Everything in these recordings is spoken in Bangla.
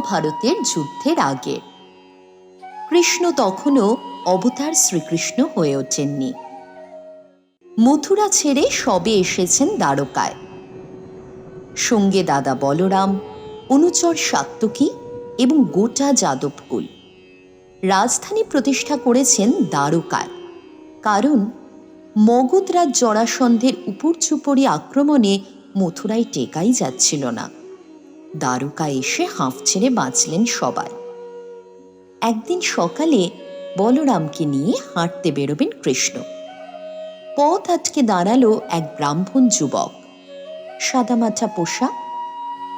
মহাভারতের যুদ্ধের আগে। কৃষ্ণ তখনও অবতার শ্রীকৃষ্ণ হয়ে ওঠেননি। মথুরা ছেড়ে সবে এসেছেন দ্বারকায়। সঙ্গে দাদা বলরাম, অনুচর সাত্তকী এবং গোটা যাদবকুল। রাজধানী প্রতিষ্ঠা করেছেন দ্বারকায়। কারণ মগধরাজ জরাসন্ধের উপরচুপড়ি আক্রমণে মথুরায় টেকাই যাচ্ছিল না। দ্বারকা এসে হাঁফ ছেড়ে বাঁচলেন সবাই। একদিন সকালে বলরামকে নিয়ে হাঁটতে বেরোবেন কৃষ্ণ। পথ আটকে দাঁড়াল এক ব্রাহ্মণ যুবক। সাদামাঠা পোশাক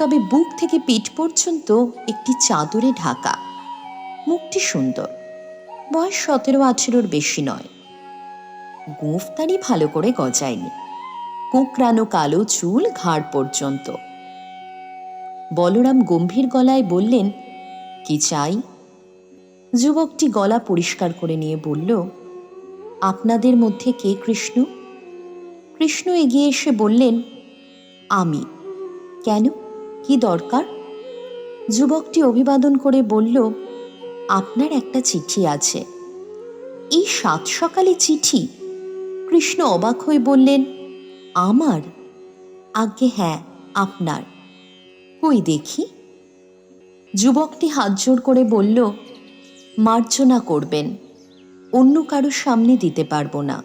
তবে বুক থেকে পিঠ পর্যন্ত একটি চাদরে ঢাকা। মুখটি সুন্দর, বয়স সতেরো আঠেরোর বেশি নয়। গোঁফতারি ভালো করে গজায়নি। কোঁকড়ানো কালো চুল ঘাড় পর্যন্ত। বলরাম গম্ভীর গলায় বললেন, কি চাই? যুবকটি গলা পরিষ্কার করে নিয়ে বলল, আপনাদের মধ্যে কে কৃষ্ণ? কৃষ্ণ এগিয়ে এসে বললেন, আমি। কেন? কি দরকার? যুবকটি অভিবাদন করে বলল, আপনার একটা চিঠি আছে। এই সাত সকালে চিঠি? কৃষ্ণ অবাক হয়ে বললেন, আমার? আজ্ঞে হ্যাঁ আপনার। কই দেখি? যুবকটি হাত জোড় করে বলল, মার্জনা করবেন, অন্য কারোর সামনে দিতে পারব না।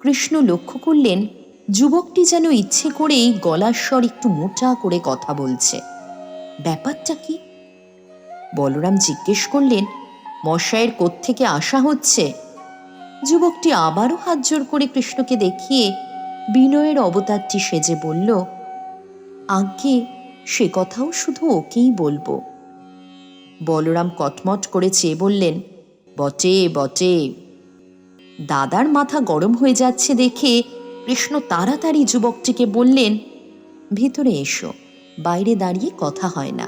কৃষ্ণ লক্ষ্য করলেন, যুবকটি যেন ইচ্ছে করেই গলার স্বর একটু মোটা করে কথা বলছে। ব্যাপারটা কি? বলরাম জিজ্ঞেস করলেন, মশাইয়ের কোত্থেকে আসা হচ্ছে? যুবকটি আবারও হাত জোর করে কৃষ্ণকে দেখিয়ে বিনয়ের অবতারটি সেজে বলল, আজ্ঞে সে কথাও শুধু ওকেই বলব। বলরাম কটমট করে চেয়ে বললেন, বটে বটে। দাদার মাথা গরম হয়ে যাচ্ছে দেখে কৃষ্ণ তাড়াতাড়ি যুবকটিকে বললেন, ভিতরে এসো, বাইরে দাঁড়িয়ে কথা হয় না।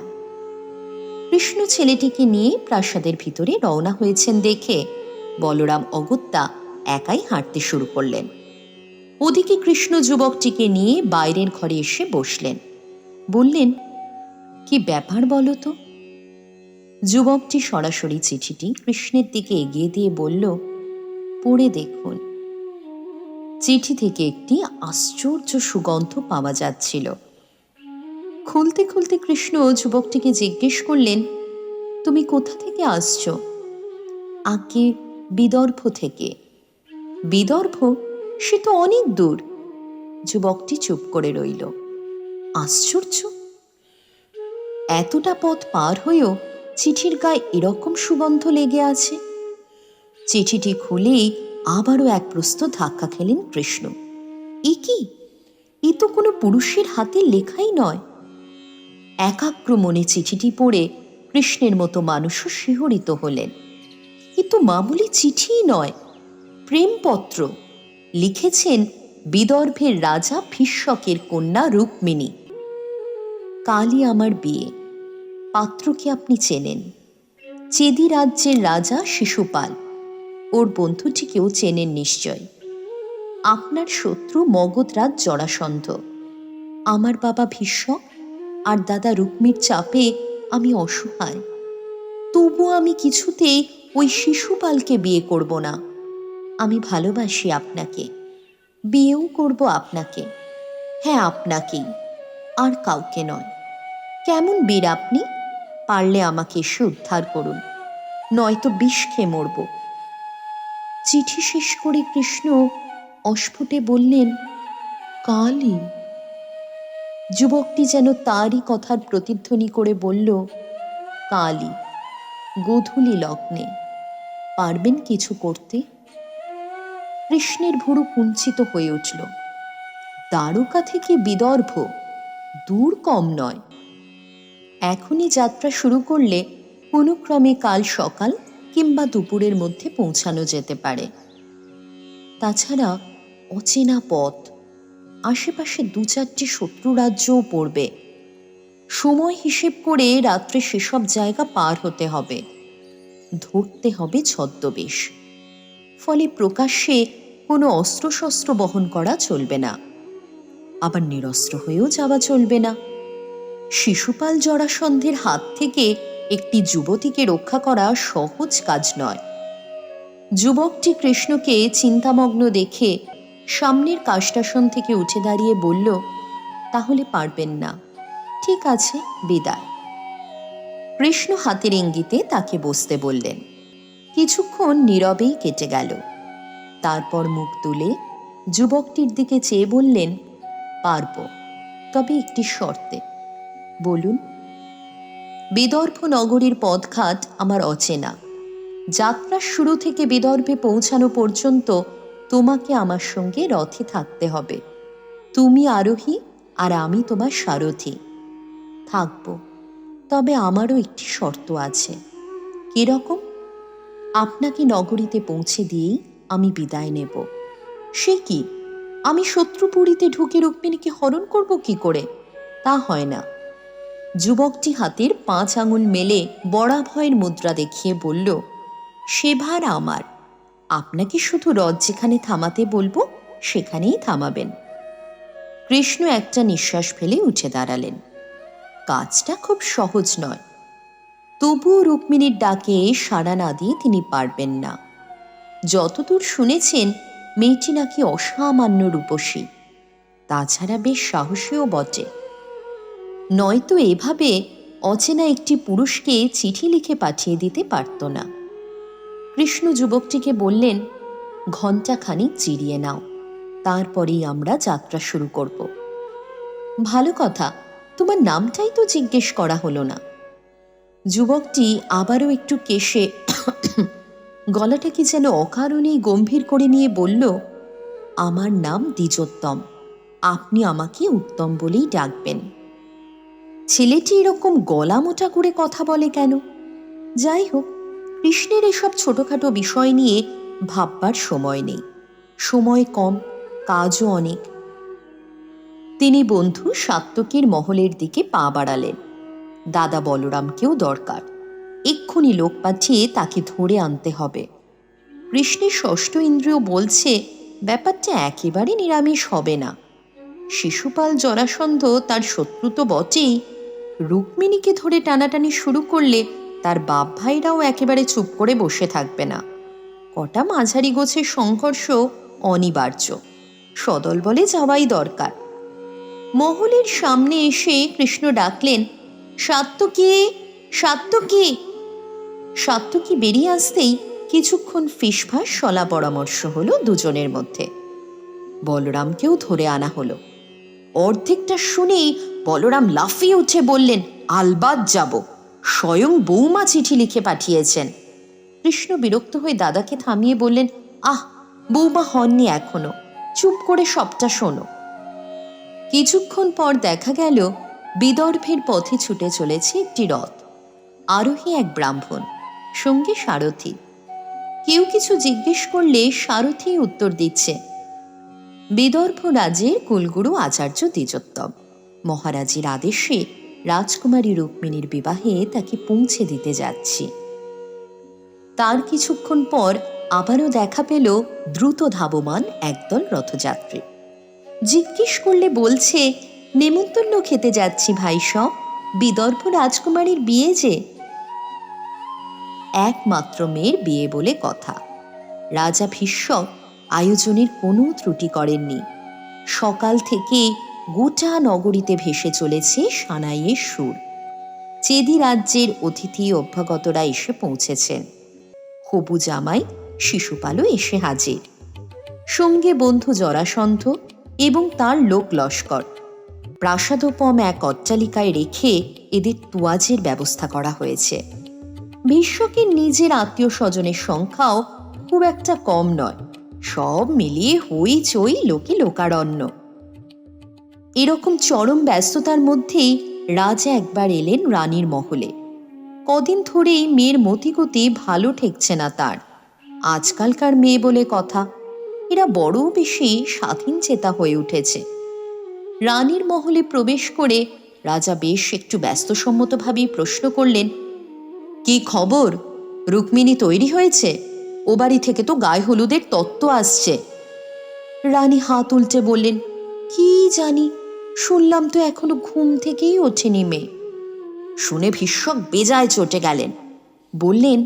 কৃষ্ণ ছেলেটিকে নিয়ে প্রাসাদের ভিতরে রওনা হয়েছেন দেখে বলরাম অগত্যা একাই হাঁটতে শুরু করলেন। ওদিকে কৃষ্ণ যুবকটিকে নিয়ে বাইরের ঘরে এসে বসলেন। বললেন, কি ব্যাপার বলো তো? যুবকটি সরাসরি চিঠিটি কৃষ্ণের দিকে এগিয়ে দিয়ে বলল, পড়ে দেখুন। চিঠি থেকে একটি আশ্চর্য সুগন্ধ পাওয়া যাচ্ছিল। খুলতে খুলতে কৃষ্ণ যুবকটিকে জিজ্ঞেস করলেন, তুমি কোথা থেকে আসছ? আগে বিদর্ভ থেকে। বিদর্ভ? সে তো অনেক দূর। যুবকটি চুপ করে রইল। আশ্চর্য। এতটা পথ পার হয়েও চিঠির গায়ে এরকম সুগন্ধ লেগে আছে। চিঠিটি খুলেই আবারও এক প্রস্ত ধাক্কা খেলেন কৃষ্ণ। এ কি? এ তো কোনো পুরুষের হাতে লেখাই নয়। একাগ্র মনে চিঠিটি পড়ে কৃষ্ণের মতো মানুষও শিহরিত হলেন। এ তো মামুলি চিঠিই নয়, প্রেমপত্র। লিখেছেন বিদর্ভের রাজা ভীষ্মকের কন্যা রুক্মিণী। কালই আমার বিয়ে। পাত্রকে আপনি চেনেন। চেদি রাজ্যের রাজা শিশুপাল। ওর বন্ধুটিকেও চেনেন নিশ্চয়। আপনার শত্রু মগধরাজ জরাসন্ধ। আমার বাবা ভীষ্ম, আর দাদা রুক্মির চাপে আমি অসহায়। তবু আমি কিছুতেই ওই শিশুপালকে বিয়ে করব না। আমি ভালোবাসি আপনাকে। বিয়েও করব আপনাকে। হ্যাঁ আপনাকেই। আর কাউকে নয়। কেমন বীর আপনি? পারলে আমাকে এসে উদ্ধার করুন, নয়তো বিষ খেয়ে মরব। চিঠি শেষ করে কৃষ্ণ অস্ফুটে বললেন কালই যুবকটি যেন তারই কথার প্রতিধ্বনি করে বলল কালই গোধূলি লগ্নে, পারবেন কিছু করতে? কৃষ্ণের ভুরু কুঞ্চিত হয়ে উঠল দ্বারকা থেকে বিদর্ভ দূর কম নয়। এখনই যাত্রা শুরু করলে কোনো ক্রমে কাল সকাল কিংবা দুপুরের মধ্যে পৌঁছানো যেতে পারে। তাছাড়া অচেনা পথ, আশেপাশে দু চারটি শত্রু রাজ্যও পড়বে। সময় হিসেব করে রাত্রে সেসব জায়গা পার হতে হবে। ধরতে হবে ছদ্মবেশ। ফলে প্রকাশ্যে কোনো অস্ত্রশস্ত্র বহন করা চলবে না। আবার নিরস্ত্র হয়েও যাওয়া চলবে না। শিশুপাল জরাসন্ধের হাত থেকে একটি যুবতীকে রক্ষা করা সহজ কাজ নয়। যুবকটি কৃষ্ণকে চিন্তামগ্ন দেখে সামনের কাষ্টাসন থেকে উঠে দাঁড়িয়ে বলল, তাহলে পারবেন না। ঠিক আছে, বিদায়। কৃষ্ণ হাতের ইঙ্গিতে তাকে বসতে বললেন। কিছুক্ষণ নীরবেই কেটে গেল। তারপর মুখ তুলে যুবকটির দিকে চেয়ে বললেন, পারব, তবে একটি শর্তে। বলুন। বিদর্ভ নগরীর পথঘাট আমার অচেনা। যাত্রার শুরু থেকে বিদর্ভে পৌঁছানো পর্যন্ত তোমাকে আমার সঙ্গে রথে থাকতে হবে। তুমি আরোহী আর আমি তোমার সারথি। থাকব, তবে আমারও একটি শর্ত আছে। কীরকম? আপনাকে নগরীতে পৌঁছে দিয়েই আমি বিদায় নেব। সে কি? আমি শত্রুপুরীতে ঢুকে রুক্মিণীকে হরণ করব কি করে? তা হয় না। যুবকটি হাতের পাঁচ আঙুল মেলে বড়া ভয়ের মুদ্রা দেখিয়ে বলল সে ভার আমার। আপনাকে শুধু রথ যেখানে থামাতে বলব, সেখানেই থামাবেন। কৃষ্ণ একটা নিঃশ্বাস ফেলে উঠে দাঁড়ালেন। কাজটা খুব সহজ নয়। তবুও রুক্মিণীর ডাকে সাড়া না দিয়ে তিনি পারবেন না। যতদূর শুনেছেন, মেয়েটি নাকি অসামান্য রূপসী। তাছাড়া বেশ সাহসীও বটে। নয়তো এভাবে অচেনা একটি পুরুষকে চিঠি লিখে পাঠিয়ে দিতে পারত না। কৃষ্ণ যুবকটিকে বললেন ঘণ্টা খানিক জিরিয়ে নাও, তারপরেই আমরা যাত্রা শুরু করব। ভালো কথা, তোমার নামটাই তো জিজ্ঞেস করা হলো না। যুবকটি আবারও একটু কেশে গলাটা কি যেন অকারণেই গম্ভীর করে নিয়ে বলল, আমার নাম দ্বিজোত্তম, আপনি আমাকে উত্তম বলেই ডাকবেন। ছেলেটি এরকম গলা মোটা করে কথা বলে কেন? যাই হোক, কৃষ্ণের এসব ছোটখাটো বিষয় নিয়ে ভাববার সময় নেই। সময় কম, কাজও অনেক। তিনি বন্ধু সাত্তকীর মহলের দিকে পা বাড়ালেন। দাদা বলরামকেও দরকার। এক্ষুনি লোক পাঠিয়ে তাকে ধরে আনতে হবে। কৃষ্ণের ষষ্ঠ ইন্দ্রিয় বলছে, ব্যাপারটা একেবারে নিরামিষ হবে না। শিশুপাল জরাসন্ধ তার শত্রু তো বটেই রুক্মিণীকে ধরে টানাটানি শুরু করলে তার বাপ ভাইরাও একেবারে চুপ করে বসে থাকবে না। কটা মাঝারি গোছের সংঘর্ষ অনিবার্য। সদল বলে যাওয়াই দরকার। মহলের সামনে এসে কৃষ্ণ ডাকলেন সাত্তকী সাত্তকী সাত্তকী বেরিয়ে আসতেই কিছুক্ষণ ফিসফাস সলা পরামর্শ হলো দুজনের মধ্যে। বলরামকেও ধরে আনা হলো। অর্ধেকটা শুনেই বলরাম লাফিয়ে উঠে বললেন, আলবাদ যাব। স্বয়ং বৌমা চিঠি লিখে পাঠিয়েছেন। কৃষ্ণ বিরক্ত হয়ে দাদাকে থামিয়ে বললেন, আহ, বৌমা হননি এখনও। চুপ করে সবটা শোনো। কিছুক্ষণ পর দেখা গেল, বিদর্ভের পথে ছুটে চলেছে একটি রথ। আরোহী এক ব্রাহ্মণ, সঙ্গে সারথি। কেউ কিছু জিজ্ঞেস করলে সারথি উত্তর দিচ্ছে, বিদর্ভ রাজ্যের কুলগুরু আচার্য দ্বিজোত্তম। মহারাজের আদেশে রাজকুমারী রুক্মিণীর বিবাহে তাকে পৌঁছে দিতে যাচ্ছি। তার কিছুক্ষণ পর আবারও দেখা পেল দ্রুত ধাবমান একদল রথযাত্রী। জিজ্ঞেস করলে বলছে, নেমন্তন্ন খেতে যাচ্ছি ভাই সব, বিদর্ভ রাজকুমারীর বিয়ে যে? একমাত্র মেয়ের বিয়ে বলে কথা। রাজা ভীষ্ম আয়োজনের কোনো ত্রুটি করেননি। সকাল থেকে গোটা নগরীতে ভেসে চলেছে সানাইয়ের সুর। চেদি রাজ্যের অতিথি অভ্যাগতরা এসে পৌঁছেছেন। হবু জামাই, শিশুপালও এসে হাজির। সঙ্গে বন্ধু জরাসন্ধ এবং তার লোক লস্কর। প্রাসাদোপম এক অট্টালিকায় রেখে এদের তুয়াজের ব্যবস্থা করা হয়েছে। বিশ্বকে নিজের আত্মীয় স্বজনের সংখ্যাও খুব একটা কম নয়। সব মিলিয়ে হই চই লোকে লোকারণ্য। এরকম চরম ব্যস্ততার মধ্যেই রাজা একবার এলেন রানীর মহলে। কদিন ধরেই মেয়ের মতিগতি ভালো ঠেকছে না তার। আজকালকার মেয়ে বলে কথা, এরা বড় বেশি স্বাধীন চেতা হয়ে উঠেছে। রানীর মহলে প্রবেশ করে রাজা বেশ একটু ব্যস্তসম্মতভাবেই প্রশ্ন করলেন, কি খবর? রুক্মিণী তৈরি হয়েছে? ও বাড়ি থেকে তো গায়ে হলুদের তত্ত্ব আসছে। রানী হাত উল্টে বললেন, কি জানি? শুনলাম তো এখনও ঘুম থেকেই ওঠেনি মেয়ে। শুনে ভীষক বেজায় চটে গেলেন। বললেন,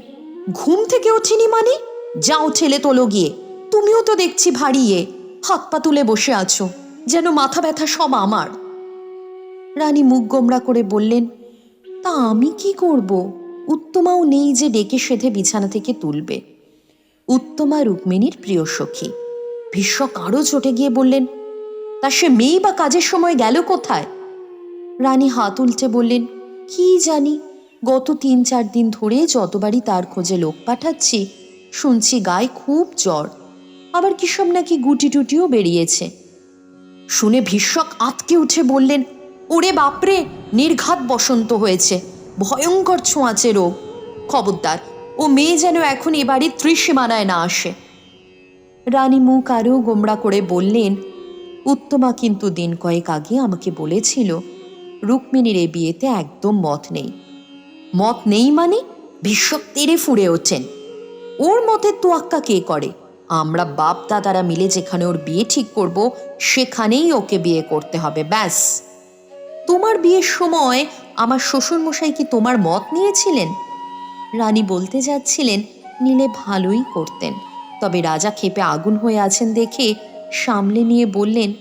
ঘুম থেকে ওঠেনি মানে? যাও ঠেলে তোলো গিয়ে। তুমিও তো দেখছি ভারিয়ে হাত পা তুলে বসে আছো। যেন মাথা ব্যথা সব আমার। রানী মুখ গোমরা করে বললেন, তা আমি কি করব? উত্তমাও নেই যে ডেকে সেধে বিছানা থেকে তুলবে। উত্তমা রুক্মিণীর প্রিয় সখী। ভীষ্মক আরও চটে গিয়ে বললেন তা সে মেয়ে বা কাজের সময় গেল কোথায়? রানী হাত উল্টে বললেন, কি জানি, গত তিন চার দিন ধরে যতবারই তার খোঁজে লোক পাঠাচ্ছি, শুনছি গায়ে খুব জ্বর। আবার কিসব নাকি গুটি টুটিও বেরিয়েছে? শুনে ভীষ্মক আতকে উঠে বললেন, ওরে বাপরে, নির্ঘাত বসন্ত হয়েছে, ভয়ঙ্কর ছোঁয়াচে রোগ। খবরদার, ও মেয়ে যেন এখন এ বাড়ির ত্রিসীমানায় না আসে। রানী মুখ আরও গোমড়া করে বললেন উত্তমা কিন্তু দিন কয়েক আগে আমাকে বলেছিল, রুক্মিণীর এ বিয়েতে একদম মত নেই। মত নেই মানে ভীষ্মক তেড়ে ফুড়ে ওঠেন। ওর মতে তোয়াক্কা কে করে? আমরা বাপ দাদারা মিলে যেখানে ওর বিয়ে ঠিক করব, সেখানেই ওকে বিয়ে করতে হবে, ব্যাস। তোমার বিয়ের সময় আমার শ্বশুরমশাই কি তোমার মত নিয়েছিলেন? রানী বলতে যাচ্ছিলেন, নিলে ভালোই করতেন। তবে রাজা ক্ষেপে আগুন হয়ে আছেন দেখে সামলে নিয়ে বললেন,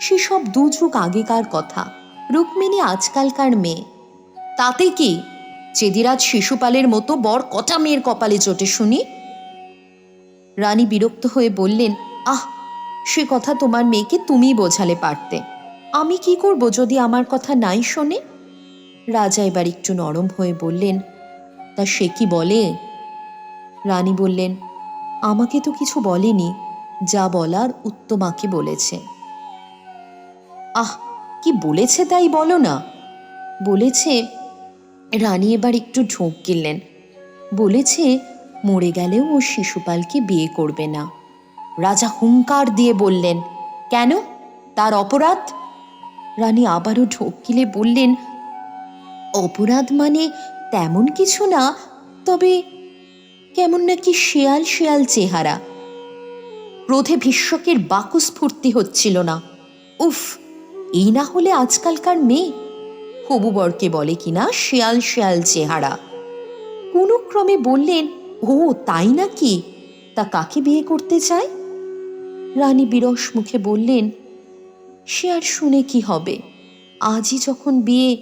সেসব দু যুগ আগেকার কথা। রুক্মিণী আজকালকার মেয়ে। তাতে কি? চেদিরাজ শিশুপালের মতো বর কটা মেয়ের কপালে চটে শুনি? রানী বিরক্ত হয়ে বললেন, আহ, সে কথা তোমার মেয়েকে তুমি বোঝালে পারতে। আমি কি করব যদি আমার কথা নাই শোনে? রাজা এবার একটু নরম হয়ে বললেন, তা সে কি বলে? রানী বললেন, আমাকে তো কিছু বলেনি। যা বলার উত্তমাকে বলেছে। আহ, কি বলেছে তাই বলো না? বলেছে, রানী এবার একটু ঢোক গিললেন বলেছে, মরে গেলেও ও শিশুপালকে বিয়ে করবে না। রাজা হুঙ্কার দিয়ে বললেন, কেন? তার অপরাধ? রানী আবারও ঢোক গিলে বললেন, অপরাধ মানে তেমন কিছু না, তবে কেমন নাকি শেয়াল শেয়াল চেহারা। ক্রোধে ভীষ্মকের বাকুস্ফূর্তি হচ্ছিল না। উফ, এই না হলে আজকালকার মেয়ে। হবু বরকে বলে কিনা শেয়াল শেয়াল চেহারা। কোনো ক্রমে বললেন, ও, তাই নাকি? তা কাকে বিয়ে করতে চায়? রানী বিরস মুখে বললেন, সে আর শুনে কি হবে? আজই যখন বিয়ে,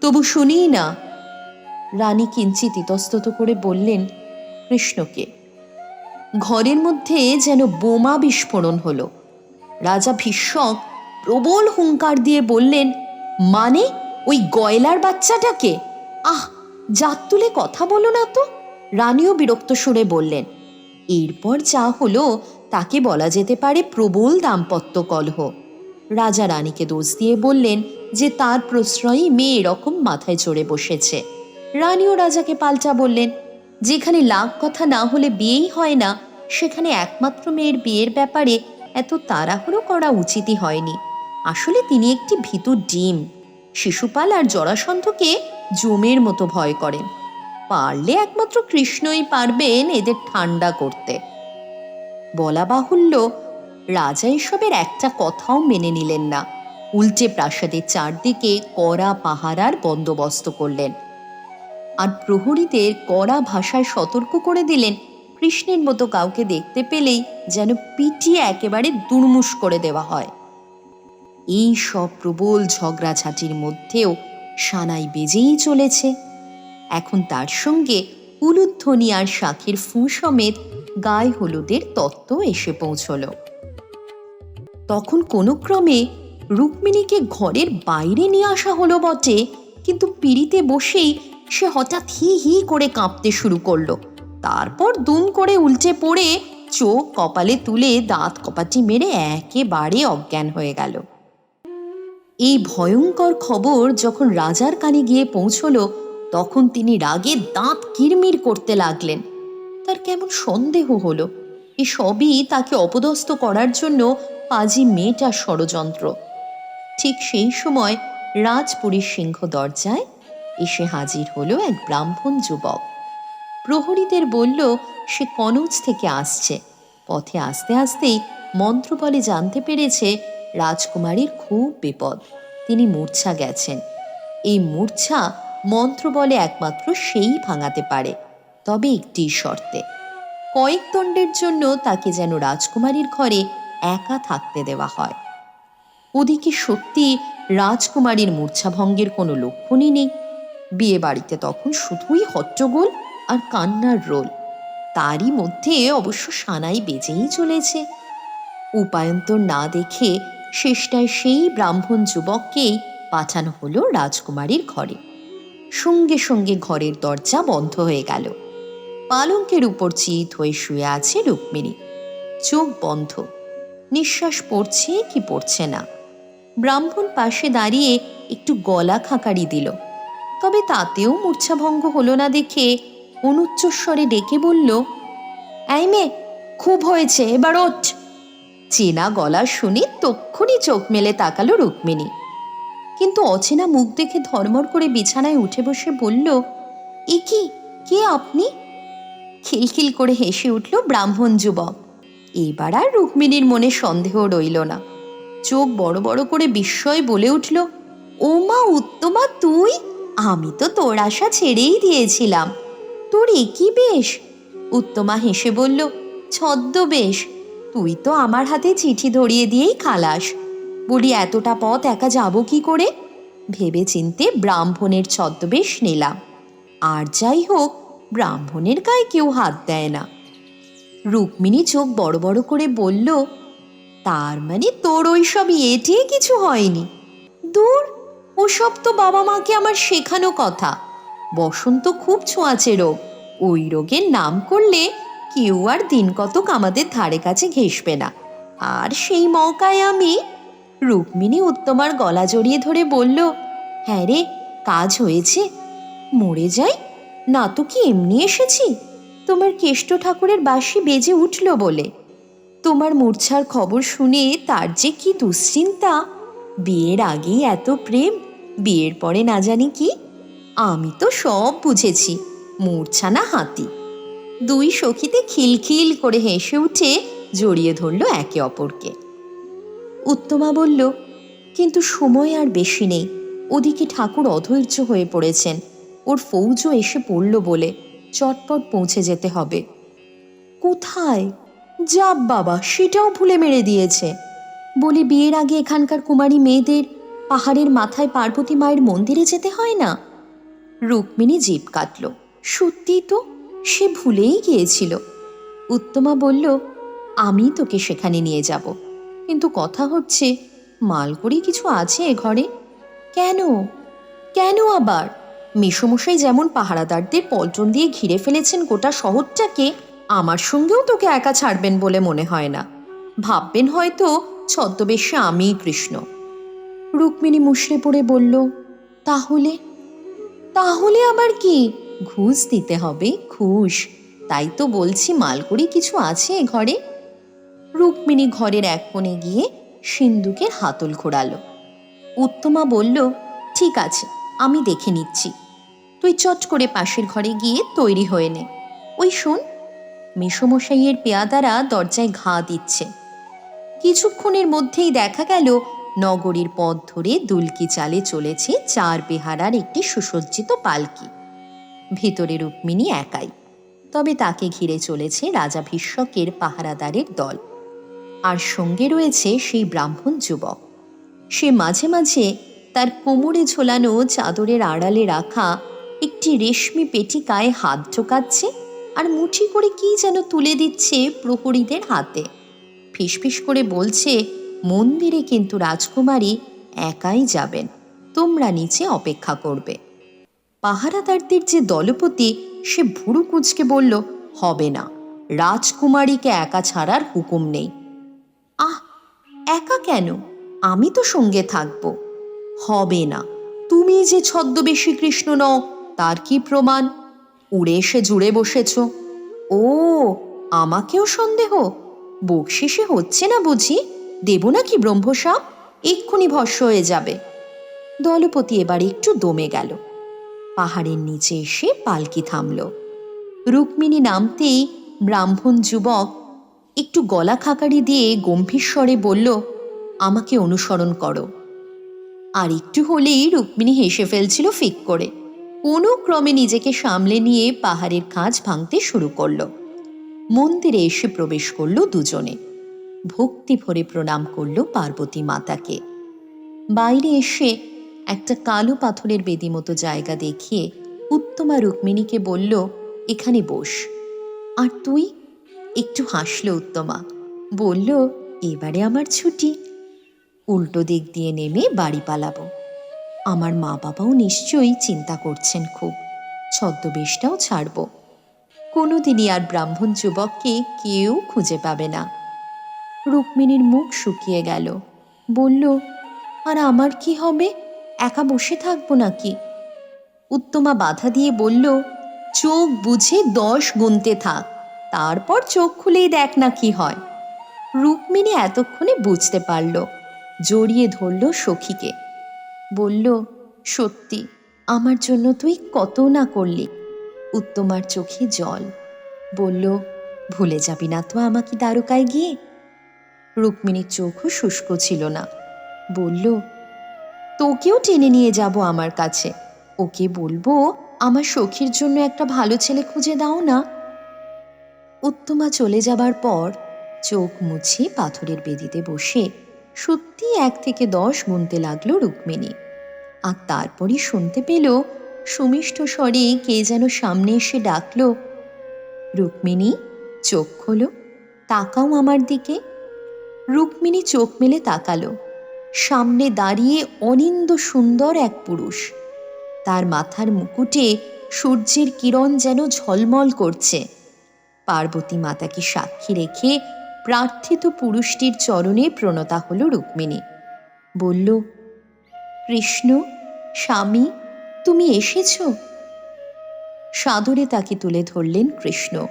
তবু শুনিই না। রানী কিঞ্চিত ইতস্তত করে বললেন, কৃষ্ণকে ঘরের মধ্যে যেন বোমা বিস্ফোরণ হলো। রাজা ভীষ্মক প্রবল হুঙ্কার দিয়ে বললেন মানে ওই গয়লার বাচ্চাটাকে? আহ জাত তুলে কথা বলো না তো, রানীও বিরক্ত সুরে বললেন। এরপর যা হলো, তাকে বলা যেতে পারে প্রবল দাম্পত্য কলহ। রাজা রানীকে দোষ দিয়ে বললেন যে তার প্রশ্রয়ই মেয়ে এরকম মাথায় চড়ে বসেছে। রানীও রাজাকে পাল্টা বললেন যেখানে লাভ কথা না হলে বিয়েই হয় না, সেখানে একমাত্র মেয়ের বিয়ের ব্যাপারে এত তাড়াহুড়ো করা উচিতই হয়নি। আসলে তিনি একটি ভীতু ডিম। শিশুপাল আর জরাসন্ধকে জমের মতো ভয় করেন পারলে একমাত্র কৃষ্ণই পারবেন এদের ঠান্ডা করতে। বলা বাহুল্য, রাজা এসবের একটা কথাও মেনে নিলেন না। উল্টে প্রাসাদের চারদিকে কড়া পাহারার বন্দোবস্ত করলেন। আর প্রহরীদের কড়া ভাষায় সতর্ক করে দিলেন। কৃষ্ণের মতো কাউকে দেখতে পেলেই যেন পিটিয়ে একেবারে দুর্মুষ করে দেওয়া হয়। এই সব প্রবল ঝগড়াঝাটির মধ্যেও সানাই বেজেই চলেছে। এখন তার সঙ্গে উলুধ্বনি আর শাখের ফুঁ সমেত গায়ে হলুদের তত্ত্ব এসে পৌঁছল। তখন কোনো ক্রমে রুক্মিণীকে ঘরের বাইরে নিয়ে আসা হলো বটে, কিন্তু পিড়িতে বসেই সে হঠাৎ হি হি করে কাঁপতে শুরু করল। তারপর দুম করে উল্টে পড়ে চোখ কপালে তুলে দাঁত কপাটি মেরে একেবারে অজ্ঞান হয়ে গেল। এই ভয়ঙ্কর খবর যখন রাজার কানে গিয়ে পৌঁছলো, তখন তিনি রাগে দাঁত কিরমির করতে লাগলেন। তার কেমন সন্দেহ হলো। এ সবই তাকে অপদস্থ করার জন্য পাজি মেয়েটার ষড়যন্ত্র। ঠিক সেই সময় রাজপুরীর সিংহ দরজায় এসে হাজির হলো এক ব্রাহ্মণ যুবক। প্রহরীদের বলল, সে কনৌজ থেকে আসছে। পথে আসতে আসতেই মন্ত্র বলে জানতে পেরেছে রাজকুমারীর খুব বিপদ। তিনি মূর্ছা গেছেন। এই মূর্ছা মন্ত্র বলে একমাত্র সেই ভাঙাতে পারে, তবে একটি শর্তে। কয়েক দণ্ডের জন্য তাকে যেন রাজকুমারীর ঘরে একা থাকতে দেওয়া হয়। ওদিকে সত্যি রাজকুমারীর মূর্ছাভঙ্গের কোনো লক্ষণই নেই। বিয়ে বাড়িতে তখন শুধুই হট্টগোল আর কান্নার রোল। তারই মধ্যে অবশ্য সানাই বেজেই চলেছে। উপায়ন্তর না দেখে শেষটায় সেই ব্রাহ্মণ যুবককেই পাঠানো হলো রাজকুমারীর ঘরে। সঙ্গে সঙ্গে ঘরের দরজা বন্ধ হয়ে গেল। পালঙ্কের উপর চিত হয়ে শুয়ে আছে রুক্মিণী। চোখ বন্ধ। নিঃশ্বাস পড়ছে কি পড়ছে না। ব্রাহ্মণ পাশে দাঁড়িয়ে একটু গলা খাঁকারি দিল। তবে তাতেও মূর্ছাভঙ্গ হলো না দেখে অনুচ্চস্বরে ডেকে বলল, এই মেয়ে, খুব হয়েছে, এবার ওঠ। চেনা গলা শুনে তক্ষুনি চোখ মেলে তাকালো রুক্মিণী। কিন্তু অচেনা মুখ দেখে ধর্মর করে বিছানায় উঠে বসে বলল, এ কি? কে আপনি? খিলখিল করে হেসে উঠল ব্রাহ্মণ যুবক। এবার আর রুক্মিণীর মনে সন্দেহ রইল না। চোখ বড় বড় করে বিস্ময় বলে উঠল ও মা উত্তমা, তুই আমি তো তোর আশা ছেড়েই দিয়েছিলাম। তোর একই বেশ? উত্তমা হেসে বলল, ছদ্মবেশ, তুই তো আমার হাতে চিঠি ধরিয়ে দিয়েই খালাস। বলি, এতটা পথ একা যাব কি করে? ভেবে চিনতে ব্রাহ্মণের ছদ্মবেশ নিলাম। আর যাই হোক, ব্রাহ্মণের গায়ে কেউ হাত দেয় না। রুক্মিণী চোখ বড় বড় করে বলল, তার মানে তোর ওই সব এটে কিছু হয়নি। দূর ওসব তো বাবা মাকে আমার শেখানো কথা। বসন্ত খুব ছোঁয়াচে রোগ। ওই রোগের নাম করলে কেউ আর দিন কতক আমাদের ধারে কাছে ঘেসবে না। আর সেই মৌকায় আমি রুক্মিণী উত্তমার গলা জড়িয়ে ধরে বলল হ্যাঁ রে, কাজ হয়েছে। মরে যাই? না তো কি এমনি এসেছি? তোমার কেষ্ট ঠাকুরের বাসি বেজে উঠল বলে। তোমার মূর্ছার খবর শুনে তার যে কি দুশ্চিন্তা। বিয়ের আগেই এত প্রেম। বিয়ের পরে না জানি কি, আমি তো সব বুঝেছি মূর্ছা না হাতি। দুই সখীতে খিলখিল করে হেসে উঠে জড়িয়ে ধরল একে অপরকে। উত্তমা বলল, কিন্তু সময় আর বেশি নেই, ওদিকে ঠাকুর অধৈর্য হয়ে পড়েছেন, ওর ফৌজও এসে পড়ল বলে চটপট পৌঁছে যেতে হবে। কোথায়? যাব বাবা, সেটাও ভুলে মেরে দিয়েছে। বলি বিয়ের আগে এখানকার কুমারী মেয়েদের পাহাড়ের মাথায় পার্বতী মায়ের মন্দিরে যেতে হয় না? রুক্মিণী জিপ কাটল। সত্যি তো, সে ভুলেই গিয়েছিল। উত্তমা বলল, আমি তোকে সেখানে নিয়ে যাব। কিন্তু কথা হচ্ছে, মালকড়ি কিছু আছে এ ঘরে? কেন? কেন আবার? মেসমশাই যেমন পাহারাদারদের পল্টন দিয়ে ঘিরে ফেলেছেন গোটা শহরটাকে, আমার সঙ্গেও তোকে একা ছাড়বেন বলে মনে হয় না। ভাববেন হয়তো, ছদ্মবেশে আমিই কৃষ্ণ। রুক্মিণী মুশড়ে পড়ে বলল, তাহলে? তাহলে আবার কি? ঘুষ দিতে হবে, ঘুষ। তাই তো বলছি মালকড়ি কিছু আছে ঘরে? রুক্মিণী ঘরের এক কোণে গিয়ে সিন্ধুকের হাতল ঘোরালো উত্তমা বলল, ঠিক আছে, আমি দেখে নিচ্ছি। তুই চট করে পাশের ঘরে গিয়ে তৈরি হয়ে নে। ওই শোন, মেসমশাইয়ের পেয়াদারা দরজায় ঘা দিচ্ছে। কিছুক্ষণের মধ্যেই দেখা গেল নগরীর পথ ধরে দুলকি চালে চলেছে চার বেহারার একটি সুসজ্জিত পালকি। ভিতরে রুক্মিণী একাই। তবে তাকে ঘিরে চলেছে রাজা ভীষ্মকের পাহারাদারের দল। আর সঙ্গে রয়েছে সেই ব্রাহ্মণ যুবক। সে মাঝে মাঝে তার কোমরে ঝোলানো চাদরের আড়ালে রাখা একটি রেশমি পেটিকায় হাত ঢোকাচ্ছে আর মুঠি করে কি যেন তুলে দিচ্ছে প্রহরীদের হাতে। ফিসফিস করে বলছে মন্দিরে কিন্তু রাজকুমারী একাই যাবেন। তোমরা নিচে অপেক্ষা করবে। পাহারাদারদের যে দলপতি, সে ভুরু কুচকে বলল, হবে না। রাজকুমারীকে একা ছাড়ার হুকুম নেই। আহ, একা কেন? আমি তো সঙ্গে থাকব। হবে না। তুমি যে ছদ্মবেশী কৃষ্ণ নও, তার কি প্রমাণ? উড়ে এসে জুড়ে বসেছ। ও, আমাকেও সন্দেহ? বকশিসে হচ্ছে না বুঝি? দেব নাকি ব্রহ্মসাপ এক্ষুনি ভস্য হয়ে যাবে। দলপতি এবার একটু দমে গেল। পাহাড়ের নিচে এসে পালকি থামল। রুক্মিণী নামতেই ব্রাহ্মণ যুবক একটু গলা খাকারি দিয়ে গম্ভীর স্বরে বলল, আমাকে অনুসরণ করো। আর একটু হলেই রুক্মিণী হেসে ফেলছিল ফিক করে। কোনো ক্রমে নিজেকে সামলে নিয়ে পাহাড়ের খাঁজ ভাঙতে শুরু করল। মন্দিরে এসে প্রবেশ করল দুজনে। ভক্তি ভরে প্রণাম করল পার্বতী মাতাকে। বাইরে এসে একটা কালো পাথরের বেদি মতো জায়গা দেখিয়ে উত্তমা রুক্মিণীকে বলল, এখানে বস। আর তুই? একটু হাসলো উত্তমা। বলল, এবারে আমার ছুটি। উল্টো দিক দিয়ে নেমে বাড়ি পালাবো। আমার মা বাবাও নিশ্চয়ই চিন্তা করছেন খুব। ছদ্মবেশটাও ছাড়ব। কোনোদিনই আর ব্রাহ্মণ যুবককে কেউ খুঁজে পাবে না। রুক্মিণীর মুখ শুকিয়ে গেল। বলল, আর আমার কি হবে? একা বসে থাকব নাকি? উত্তমা বাধা দিয়ে বলল, চোখ বুঝে দশ গুনতে থাক, তারপর চোখ খুলেই দেখ না কি হয়। রুক্মিণী এতক্ষণে বুঝতে পারল, জড়িয়ে ধরল সখীকে। বলল, সত্যি, আমার জন্য তুই কত না করলি? উত্তমার চোখে জল। বলল, ভুলে যাবি না তো আমাকে দ্বারকায় গিয়ে? রুক্মিণীর চোখও শুষ্ক ছিল না। বলল, তোকেও টেনে নিয়ে যাব আমার কাছে। ওকে বলব, আমার সখীর জন্য একটা ভালো ছেলে খুঁজে দাও না। উত্তমা চলে যাবার পর চোখ মুছে পাথরের বেদিতে বসে সত্যি এক থেকে দশ গুনতে লাগল রুক্মিণী। আর তারপরই শুনতে পেল, সুমিষ্ট স্বরে কে যেন সামনে এসে ডাকলো, রুক্মিণী, চোখ খোলো, তাকাও আমার দিকে। রুক্মিণী চোখ মেলে তাকালো। সামনে দাঁড়িয়ে অনিন্দ সুন্দর এক পুরুষ। তার মাথার মুকুটে সূর্যের কিরণ যেন ঝলমল করছে। পার্বতী মাতাকে সাক্ষী রেখে প্রার্থিত পুরুষটির চরণে প্রণতা হল রুক্মিণী। বলল, কৃষ্ণ, স্বামী, তুমি এসেছ? সাদরে তাকে তুলে ধরলেন কৃষ্ণ।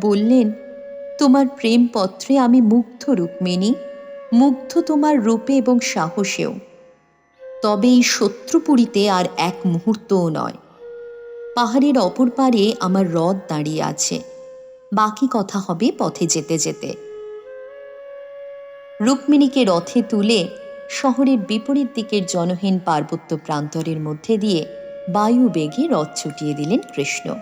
বললেন তোমার প্রেমপত্রে আমি মুগ্ধ রুক্মিণী মুগ্ধ তোমার রূপে এবং সাহসেও। তবে এই শত্রুপুরীতে আর এক মুহূর্তও নয়। পাহাড়ের অপর পারে আমার রথ দাঁড়িয়ে আছে। বাকি কথা হবে পথে যেতে যেতে। রুক্মিণীকে রথে তুলে শহরের বিপরীত দিকের জনহীন পার্বত্য প্রান্তরের মধ্যে দিয়ে বায়ু বেগে রথ ছুটিয়ে দিলেন কৃষ্ণ।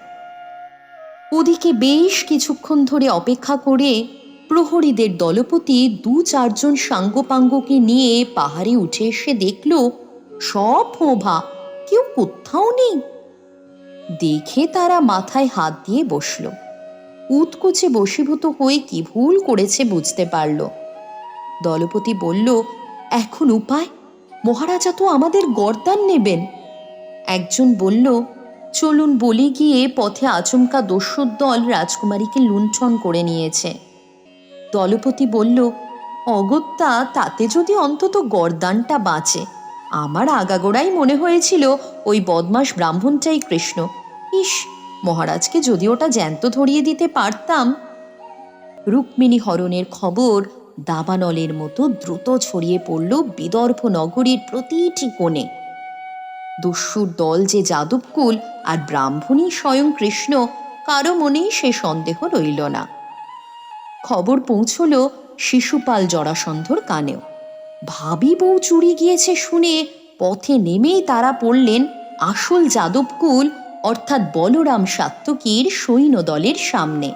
ওদিকে বেশ কিছুক্ষণ ধরে অপেক্ষা করে প্রহরীদের দলপতি দু চারজন সাঙ্গপাঙ্গকে নিয়ে পাহাড়ে উঠে এসে দেখল, সব ফোঁভা কেউ কোথাও নেই। দেখে তারা মাথায় হাত দিয়ে বসল। উৎকোচে বশীভূত হয়ে কি ভুল করেছে বুঝতে পারল। দলপতি বলল, এখন উপায়? মহারাজা তো আমাদের গর্দান নেবেন। একজন বলল চলুন বলে গিয়ে পথে আচমকা দস্যুর দল রাজকুমারীকে লুণ্ঠন করে নিয়েছে। দলপতি বলল, অগত্যা, তাতে যদি অন্তত গর্দানটা বাঁচে। আমার আগাগোড়াই মনে হয়েছিল ওই বদমাস ব্রাহ্মণটাই কৃষ্ণ। ইস, মহারাজকে যদি ওটা জ্যান্ত ধরিয়ে দিতে পারতাম। রুক্মিণী হরণের খবর দাবানলের মতো দ্রুত ছড়িয়ে পড়ল বিদর্ভ নগরীর প্রতিটি কোণে। দস্যুর দল যে যাদবকুল আর ব্রাহ্মণী স্বয়ং কৃষ্ণ, কারও মনেই সে সন্দেহ রইল না। খবর পৌঁছল শিশুপাল জরাসন্ধর কানেও। ভাবি বউ চুরি গিয়েছে শুনে পথে নেমেই তারা পড়লেন আসল যাদবকুল, অর্থাৎ বলরাম সাত্তকীর সৈন্য দলের সামনে।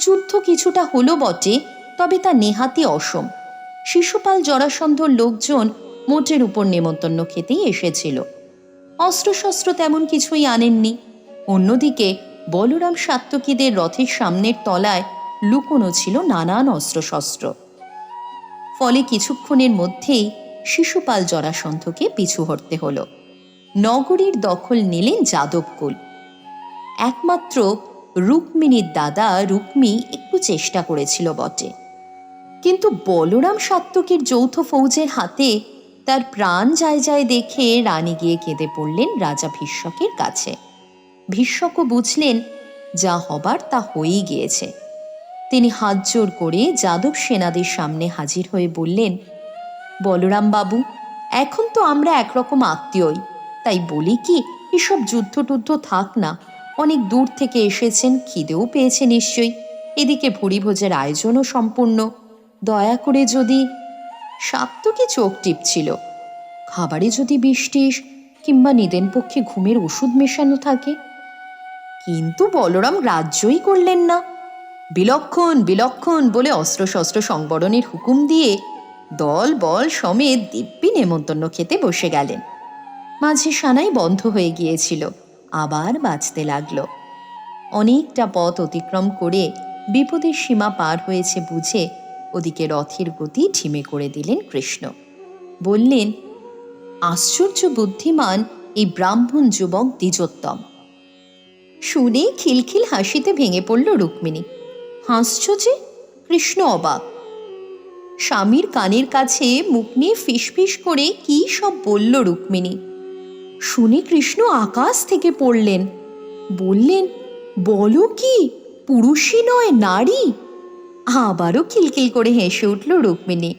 যুদ্ধ কিছুটা হলো বটে, তবে তা নেহাতি অসম। শিশুপাল জরাসন্ধর লোকজন মোটের উপর নেমন্তন্ন খেতেই এসেছিল। অস্ত্রশস্ত্র তেমন কিছুই আনেননি। অন্যদিকে বলরাম সাত্তকীদের রথের সামনের তলায় লুকোনো ছিল নানান অস্ত্রশস্ত্র। ফলে কিছুক্ষণের মধ্যেই শিশুপাল জরাসন্ধকে পিছু হটতে হল। নগরীর দখল নিলেন যাদবকুল। একমাত্র রুক্মিণীর দাদা রুক্মি একটু চেষ্টা করেছিল বটে। কিন্তু বলরাম সাত্তকীর যৌথ ফৌজের হাতে তার প্রাণ যায় যায় দেখে রানী গিয়ে কেঁদে পড়লেন রাজা ভীষ্মকের কাছে। ভীষ্মকও বুঝলেন, যা হবার তা হয়েই গিয়েছে। তিনি হাত জোর করে যাদব সেনাদের সামনে হাজির হয়ে বললেন, বলরাম বাবু, এখন তো আমরা একরকম আত্মীয়ই। তাই বলি কি, এসব যুদ্ধ টুদ্ধ থাক না। অনেক দূর থেকে এসেছেন, খিদেও পেয়েছে নিশ্চয়ই। এদিকে ভুরিভোজের আয়োজনও সম্পূর্ণ। দয়া করে যদি সাপ তো কি চোখ টিপছিল। খাবারে যদি বৃষ্টিস কিংবা নিদেন পক্ষে ঘুমের ওষুধ মেশানো থাকে। কিন্তু বলরাম রাজ্যই করলেন না। বিলক্ষণ বিলক্ষণ বলে অস্ত্রশস্ত্র সংবরণের হুকুম দিয়ে দল বল সমেত দিব্যি নেমন্তন্ন খেতে বসে গেলেন। মাঝে সানাই বন্ধ হয়ে গিয়েছিল, আবার বাঁচতে লাগল। অনেকটা পথ অতিক্রম করে বিপদের সীমা পার হয়েছে বুঝে ওদিকে রথের গতি ঢিমে করে দিলেন কৃষ্ণ। বললেন, আশ্চর্য বুদ্ধিমান এই ব্রাহ্মণ যুবক দ্বিজোত্তম। শুনে খিলখিল হাসিতে ভেঙে পড়ল রুক্মিণী। হাসছ যে, কৃষ্ণ অবাক। স্বামীর কানের কাছে মুখ নিয়ে ফিসফিস করে কি সব বলল রুক্মিণী। শুনে কৃষ্ণ আকাশ থেকে পড়লেন। বললেন, বলো কি, পুরুষই নয়, নারী? আবারও খিলখিল করে হেসে উঠল রুক্মিণী।